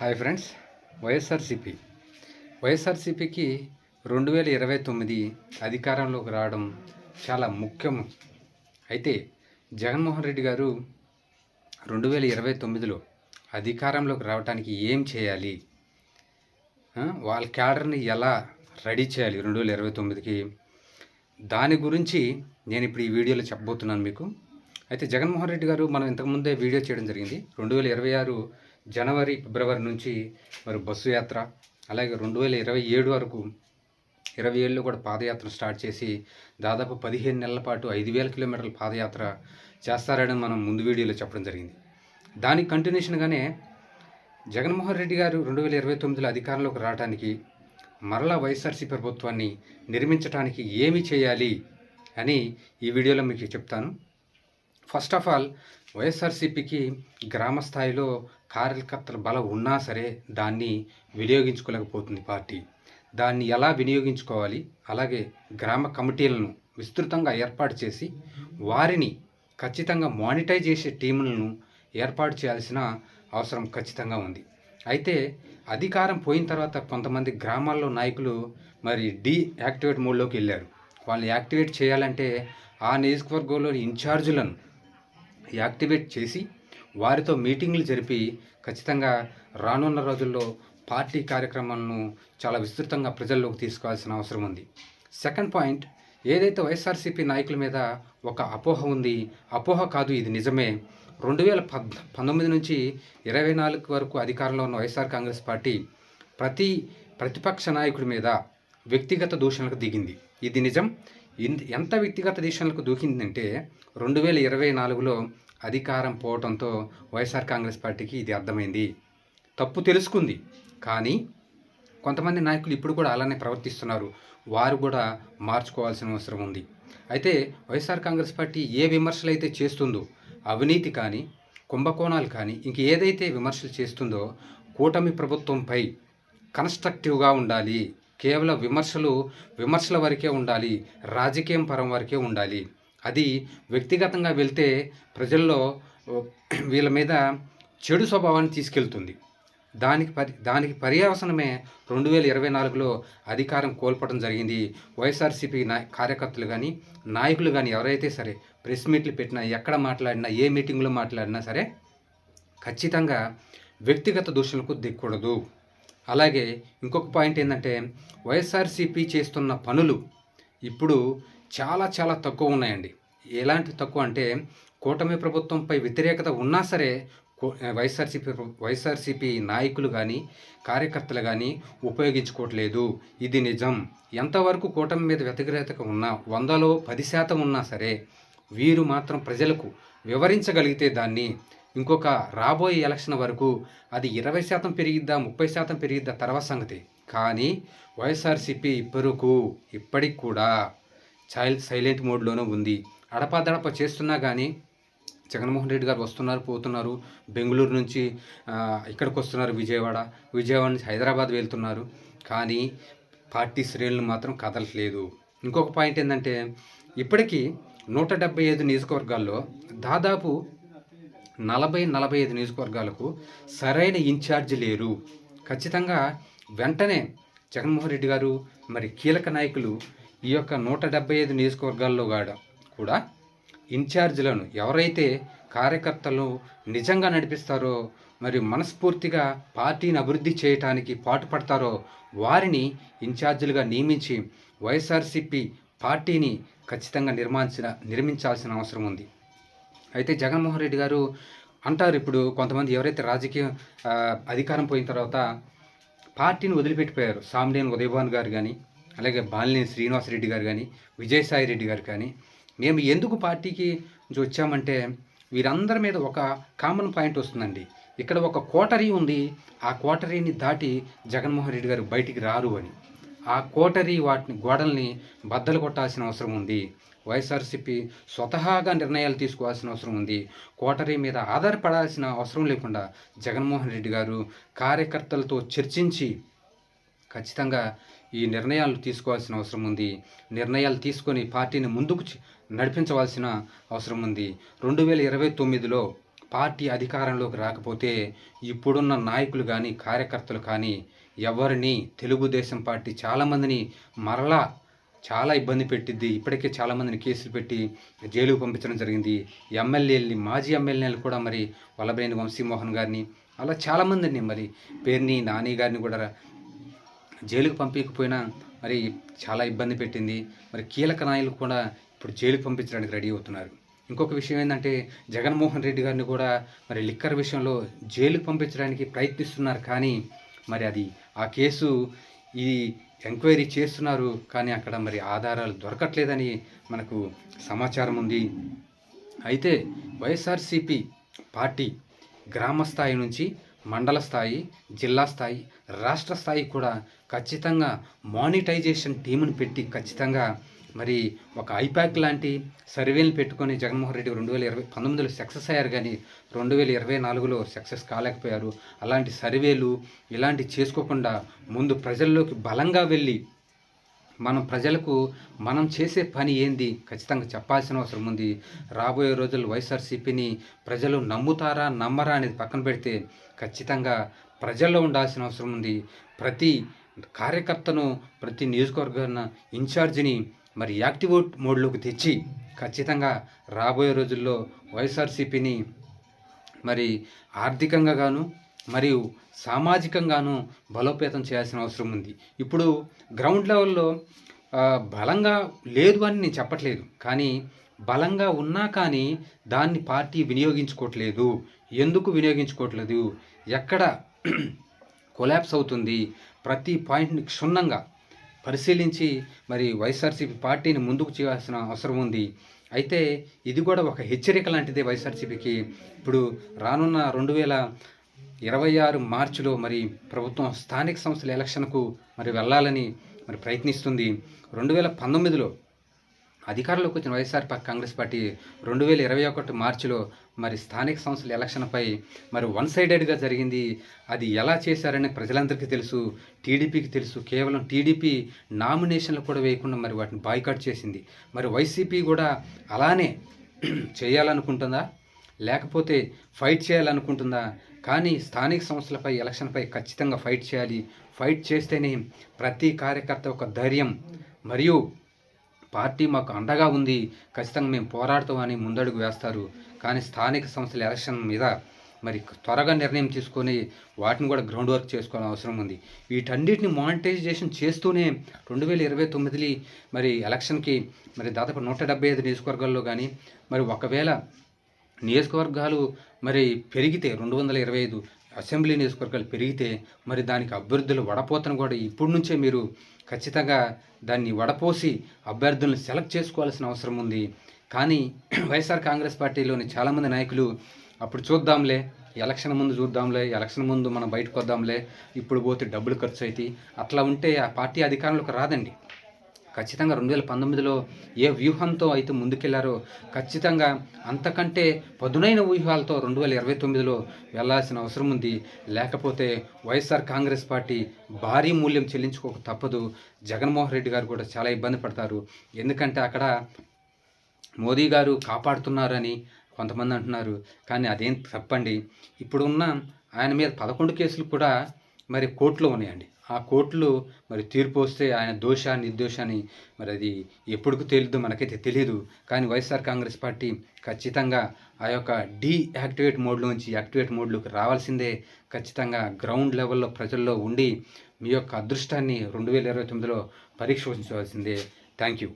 Hi friends YSRCP. వైఎస్ఆర్సీపీకి రెండు వేల ఇరవై తొమ్మిది అధికారంలోకి రావడం చాలా ముఖ్యం. అయితే జగన్మోహన్ రెడ్డి గారు రెండు వేల ఇరవై తొమ్మిదిలో అధికారంలోకి రావడానికి ఏం చేయాలి? వాళ్ళ క్యాడర్ని ఎలా రెడీ చేయాలి రెండు వేల ఇరవై తొమ్మిదికి? దాని గురించి నేను ఇప్పుడు ఈ వీడియోలో చెప్పబోతున్నాను మీకు. అయితే జగన్మోహన్ రెడ్డి గారు మనం ఇంతకుముందే వీడియో చేయడం జరిగింది. రెండు వేల ఇరవై ఆరు జనవరి ఫిబ్రవరి నుంచి మరి బస్సు యాత్ర అలాగే రెండు వేల ఇరవై ఏడు వరకు ఇరవై ఏళ్ళలో కూడా పాదయాత్ర స్టార్ట్ చేసి దాదాపు పదిహేను నెలల పాటు ఐదు వేల కిలోమీటర్ల పాదయాత్ర చేస్తారని మనం ముందు వీడియోలో చెప్పడం జరిగింది. దానికి కంటిన్యూషన్గానే జగన్మోహన్ రెడ్డి గారు రెండు వేల ఇరవై తొమ్మిదిలో అధికారంలోకి రావడానికి మరలా వైఎస్ఆర్సీ ప్రభుత్వాన్ని నిర్మించడానికి ఏమి చేయాలి అని ఈ వీడియోలో మీకు చెప్తాను. ఫస్ట్ ఆఫ్ ఆల్ వైఎస్ఆర్సీపీకి గ్రామ స్థాయిలో కార్యకర్తల బలం ఉన్నా సరే దాన్ని వినియోగించుకోలేకపోతుంది పార్టీ. దాన్ని ఎలా వినియోగించుకోవాలి? అలాగే గ్రామ కమిటీలను విస్తృతంగా ఏర్పాటు చేసి వారిని ఖచ్చితంగా మానిటైజ్ చేసే టీములను ఏర్పాటు చేయాల్సిన అవసరం ఖచ్చితంగా ఉంది. అయితే అధికారం పోయిన తర్వాత కొంతమంది గ్రామాల్లో నాయకులు మరి డీ యాక్టివేట్ మోడ్లోకి వెళ్ళారు. వాళ్ళని యాక్టివేట్ చేయాలంటే ఆ నియోజకవర్గంలో ఇన్ఛార్జులను యాక్టివేట్ చేసి వారితో మీటింగ్లు జరిపి ఖచ్చితంగా రానున్న రోజుల్లో పార్టీ కార్యక్రమాలను చాలా విస్తృతంగా ప్రజల్లోకి తీసుకోవాల్సిన అవసరం ఉంది. సెకండ్ పాయింట్ ఏదైతే వైఎస్ఆర్సీపీ నాయకుల మీద ఒక అపోహ ఉంది అపోహ కాదు ఇది నిజమే. రెండు వేల పద్ పంతొమ్మిది నుంచి ఇరవై నాలుగు వరకు అధికారంలో ఉన్న వైఎస్ఆర్ కాంగ్రెస్ పార్టీ ప్రతి ప్రతిపక్ష నాయకుడి మీద వ్యక్తిగత దూషణలకు దిగింది. ఇది నిజం. ఎంత వ్యక్తిగత దూషణలకు దూకిందంటే రెండు వేల ఇరవై నాలుగులో అధికారం పోవడంతో వైఎస్ఆర్ కాంగ్రెస్ పార్టీకి ఇది అర్థమైంది. తప్పు తెలుసుకుంది. కానీ కొంతమంది నాయకులు ఇప్పుడు కూడా అలానే ప్రవర్తిస్తున్నారు. వారు కూడా మార్చుకోవాల్సిన అవసరం ఉంది. అయితే వైఎస్ఆర్ కాంగ్రెస్ పార్టీ ఏ విమర్శలు అయితే చేస్తుందో అవినీతి కానీ కుంభకోణాలు కానీ ఇంక ఏదైతే విమర్శలు చేస్తుందో కూటమి ప్రభుత్వంపై కన్స్ట్రక్టివ్గా ఉండాలి. కేవలం విమర్శలు విమర్శల వరకే ఉండాలి రాజకీయం పరం వరకే ఉండాలి. అది వ్యక్తిగతంగా వెళ్తే ప్రజల్లో వీళ్ళ మీద చెడు స్వభావాన్ని తీసుకెళ్తుంది. దానికి పరి దానికి పర్యవసనమే రెండు వేల ఇరవై నాలుగులో అధికారం కోల్పోవడం జరిగింది. వైఎస్ఆర్సీపీ నాయ కార్యకర్తలు కానీ నాయకులు కానీ ఎవరైతే సరే ప్రెస్ మీట్లు పెట్టినా ఎక్కడ మాట్లాడినా ఏ మీటింగ్లో మాట్లాడినా సరే ఖచ్చితంగా వ్యక్తిగత దూషణలకు దిక్కూడదు అలాగే ఇంకొక పాయింట్ ఏంటంటే వైఎస్ఆర్సీపీ చేస్తున్న పనులు ఇప్పుడు చాలా చాలా తక్కువ ఉన్నాయండి. ఎలాంటి తక్కువ అంటే కూటమి ప్రభుత్వంపై వ్యతిరేకత ఉన్నా సరే వైఎస్ఆర్సీపీ వైఎస్ఆర్సీపీ నాయకులు కానీ కార్యకర్తలు కానీ ఉపయోగించుకోవట్లేదు. ఇది నిజం. ఎంతవరకు కూటమి మీద వ్యతిరేకత ఉన్నా వందలో పది శాతం ఉన్నా సరే వీరు మాత్రం ప్రజలకు వివరించగలిగితే దాన్ని ఇంకొక రాబోయే ఎలక్షన్ వరకు అది ఇరవై శాతం పెరిగిద్దా ముప్పై శాతం పెరిగిద్దా తర్వాత సంగతి. కానీ వైఎస్ఆర్సీపీ ఇప్పటికు ఇప్పటికి కూడా చైల్డ్ సైలెంట్ మోడ్లోనే ఉంది. అడపాదడప చేస్తున్నా కానీ జగన్మోహన్ రెడ్డి గారు వస్తున్నారు పోతున్నారు. బెంగళూరు నుంచి ఇక్కడికి వస్తున్నారు విజయవాడ. విజయవాడ నుంచి హైదరాబాద్ వెళ్తున్నారు. కానీ పార్టీ శ్రేణులు మాత్రం కదలట్లేదు. ఇంకొక పాయింట్ ఏంటంటే ఇప్పటికీ నూట డెబ్బై ఐదు నియోజకవర్గాల్లో దాదాపు నలభై నలభై ఐదు నియోజకవర్గాలకు సరైన ఇన్ఛార్జ్ లేరు. ఖచ్చితంగా వెంటనే జగన్మోహన్ రెడ్డి గారు మరి కీలక నాయకులు ఈ యొక్క నూట డెబ్బై ఐదు నియోజకవర్గాల్లో కూడా ఇన్ఛార్జీలను ఎవరైతే కార్యకర్తలు నిజంగా నడిపిస్తారో మరి మనస్ఫూర్తిగా పార్టీని అభివృద్ధి చేయటానికి పాటుపడతారో వారిని ఇన్ఛార్జీలుగా నియమించి వైఎస్ఆర్సీపీ పార్టీని ఖచ్చితంగా నిర్మించిన నిర్మించాల్సిన అవసరం ఉంది. అయితే జగన్మోహన్ రెడ్డి గారు అంటారు ఇప్పుడు కొంతమంది ఎవరైతే రాజకీయ అధికారం పోయిన తర్వాత పార్టీని వదిలిపెట్టిపోయారు. సామినేని ఉదయభాన్ గారు కానీ అలాగే బాలినేని శ్రీనివాసరెడ్డి గారు కానీ విజయసాయి రెడ్డి గారు కానీ మేము ఎందుకు పార్టీకి వచ్చామంటే వీరందరి మీద ఒక కామన్ పాయింట్ వస్తుందండి. ఇక్కడ ఒక కోటరీ ఉంది. ఆ కోటరీని దాటి జగన్మోహన్ రెడ్డి గారు బయటికి రారు అని. ఆ కోటరీ వాటిని గోడల్ని బద్దలు కొట్టాల్సిన అవసరం ఉంది. వైఎస్ఆర్సీపీ స్వతహాగా నిర్ణయాలు తీసుకోవాల్సిన అవసరం ఉంది. కోటరీ మీద ఆధారపడాల్సిన అవసరం లేకుండా జగన్మోహన్ రెడ్డి గారు కార్యకర్తలతో చర్చించి ఖచ్చితంగా ఈ నిర్ణయాలు తీసుకోవాల్సిన అవసరం ఉంది. నిర్ణయాలు తీసుకొని పార్టీని ముందుకు నడిపించవలసిన అవసరం ఉంది. రెండు వేల ఇరవై తొమ్మిదిలో పార్టీ అధికారంలోకి రాకపోతే ఇప్పుడున్న నాయకులు కానీ కార్యకర్తలు కానీ ఎవరిని తెలుగుదేశం పార్టీ చాలామందిని మరలా చాలా ఇబ్బంది పెట్టిద్ది. ఇప్పటికే చాలామందిని కేసులు పెట్టి జైలుకు పంపించడం జరిగింది. ఎమ్మెల్యేలని మాజీ ఎమ్మెల్యేలు కూడా మరి వల్లభనేని వంశీమోహన్ గారిని అలా చాలామందిని మరి పేర్ని నాని గారిని కూడా జైలుకు పంపించకపోయినా మరి చాలా ఇబ్బంది పెట్టింది. మరి కీలక నాయకులు కూడా ఇప్పుడు జైలుకు పంపించడానికి రెడీ అవుతున్నారు. ఇంకొక విషయం ఏంటంటే జగన్మోహన్ రెడ్డి గారిని కూడా మరి లిక్కర్ విషయంలో జైలుకు పంపించడానికి ప్రయత్నిస్తున్నారు కానీ మరి అది ఆ కేసు ఈ ఎంక్వైరీ చేస్తున్నారు కానీ అక్కడ మరి ఆధారాలు దొరకట్లేదని మనకు సమాచారం ఉంది. అయితే వైఎస్ఆర్సిపి పార్టీ గ్రామ స్థాయి నుంచి మండల స్థాయి జిల్లా స్థాయి రాష్ట్ర స్థాయి కూడా ఖచ్చితంగా మానిటైజేషన్ టీముని పెట్టి ఖచ్చితంగా మరి ఒక ఐపాక్ లాంటి సర్వేలు పెట్టుకొని జగన్మోహన్ రెడ్డి రెండు వేల ఇరవై పంతొమ్మిదిలో సక్సెస్ అయ్యారు కానీ రెండు వేల ఇరవై నాలుగులో సక్సెస్ కాలేకపోయారు. అలాంటి సర్వేలు ఇలాంటి చేసుకోకుండా ముందు ప్రజల్లోకి బలంగా వెళ్ళి మనం ప్రజలకు మనం చేసే పని ఏంది ఖచ్చితంగా చెప్పాల్సిన అవసరం ఉంది. రాబోయే రోజుల్లో వైఎస్ఆర్సీపీని ప్రజలు నమ్ముతారా నమ్మరా అనేది పక్కన పెడితే ఖచ్చితంగా ప్రజల్లో ఉండాల్సిన అవసరం ఉంది. ప్రతి కార్యకర్తను ప్రతి నియోజకవర్గాన ఇన్ఛార్జిని మరి యాక్టివ్ మోడ్లోకి తెచ్చి ఖచ్చితంగా రాబోయే రోజుల్లో వైఎస్ఆర్సీపీని మరి ఆర్థికంగా గాను మరియు సామాజికంగాను బలోపేతం చేయాల్సిన అవసరం ఉంది. ఇప్పుడు గ్రౌండ్ లెవెల్లో బలంగా లేదు అని నేను చెప్పట్లేదు. కానీ బలంగా ఉన్నా కానీ దాన్ని పార్టీ వినియోగించుకోవట్లేదు. ఎందుకు వినియోగించుకోవట్లేదు? ఎక్కడ కొలాప్స్ అవుతుంది? ప్రతి పాయింట్ని క్షుణ్ణంగా పరిశీలించి మరి వైఎస్ఆర్సీపీ పార్టీని ముందుకు చేయాల్సిన అవసరం ఉంది. అయితే ఇది కూడా ఒక హెచ్చరిక లాంటిదే వైఎస్ఆర్సీపీకి. ఇప్పుడు రానున్న రెండు వేల ఇరవై ఆరు మార్చిలో మరి ప్రభుత్వం స్థానిక సంస్థల ఎలక్షన్కు మరి వెళ్ళాలని మరి ప్రయత్నిస్తుంది. రెండు వేల పంతొమ్మిదిలో అధికారంలోకి వచ్చిన వైఎస్ఆర్ కాంగ్రెస్ పార్టీ రెండు వేల ఇరవై ఒకటి మార్చిలో మరి స్థానిక సంస్థల ఎలక్షన్పై మరి వన్ సైడెడ్గా జరిగింది. అది ఎలా చేశారని ప్రజలందరికీ తెలుసు టీడీపీకి తెలుసు. కేవలం టీడీపీ నామినేషన్లు కూడా వేయకుండా మరి వాటిని బాయ్కాట్ చేసింది. మరి వైసీపీ కూడా అలానే చేయాలనుకుంటుందా? లేకపోతే ఫైట్ చేయాలనుకుంటుందా? కానీ స్థానిక సంస్థలపై ఎలక్షన్పై ఖచ్చితంగా ఫైట్ చేయాలి. ఫైట్ చేస్తేనే ప్రతి కార్యకర్త ఒక ధైర్యం. మరియు పార్టీ మాకు అండగా ఉంది. ఖచ్చితంగా మేము పోరాడతామని ముందడుగు వేస్తారు. కానీ స్థానిక సంస్థల ఎలక్షన్ మీద మరి త్వరగా నిర్ణయం తీసుకొని వాటిని కూడా గ్రౌండ్ వర్క్ చేసుకోవాల్సిన అవసరం ఉంది. వీటన్నిటిని మానిటైజేషన్ చేస్తూనే రెండు వేల ఇరవై తొమ్మిది మరి ఎలక్షన్కి మరి దాదాపు నూట డెబ్బై ఐదు నియోజకవర్గాల్లో కానీ మరి ఒకవేళ నియోజకవర్గాలు మరి పెరిగితే రెండు వందల ఇరవై ఐదు అసెంబ్లీ నియోజకవర్గాలు పెరిగితే మరి దానికి అభ్యర్థులు వడపోతను కూడా ఇప్పటి నుంచే మీరు ఖచ్చితంగా దాన్ని వడపోసి అభ్యర్థులను సెలెక్ట్ చేసుకోవాల్సిన అవసరం ఉంది. కానీ వైఎస్ఆర్ కాంగ్రెస్ పార్టీలోని చాలామంది నాయకులు అప్పుడు చూద్దాంలే ఎలక్షన్ ముందు చూద్దాంలే ఎలక్షన్ ముందు మనం బయటకు వద్దాంలే ఇప్పుడు పోతే డబ్బులు ఖర్చు అయితే అట్లా ఉంటే ఆ పార్టీ అధికారంలోకి రాదండి. ఖచ్చితంగా రెండు వేల పంతొమ్మిదిలో ఏ వ్యూహంతో అయితే ముందుకెళ్ళారో ఖచ్చితంగా అంతకంటే పదునైన వ్యూహాలతో రెండు వేల ఇరవై తొమ్మిదిలో వెళ్ళాల్సిన అవసరం ఉంది. లేకపోతే వైఎస్ఆర్ కాంగ్రెస్ పార్టీ భారీ మూల్యం చెల్లించుకోక తప్పదు. జగన్మోహన్ రెడ్డి గారు కూడా చాలా ఇబ్బంది పడతారు. ఎందుకంటే అక్కడ మోదీ గారు కాపాడుతున్నారని కొంతమంది అంటున్నారు. కానీ అదేం తప్పండి. ఇప్పుడున్న ఆయన మీద పదకొండు కేసులు కూడా మరి కోర్టులో ఉన్నాయండి. ఆ కోర్టులో మరి తీర్పు వస్తే ఆయన దోష నిర్దోషాన్ని మరి అది ఎప్పుడుకు తేలిదో మనకైతే తెలియదు. కానీ వైఎస్ఆర్ కాంగ్రెస్ పార్టీ ఖచ్చితంగా ఆ యొక్క డీ యాక్టివేట్ మోడ్లోంచి యాక్టివేట్ మోడ్లోకి రావాల్సిందే. ఖచ్చితంగా గ్రౌండ్ లెవెల్లో ప్రజల్లో ఉండి మీ యొక్క అదృష్టాన్ని రెండు వేల ఇరవై తొమ్మిదిలో పరీక్షించవలసిందే థ్యాంక్ యూ.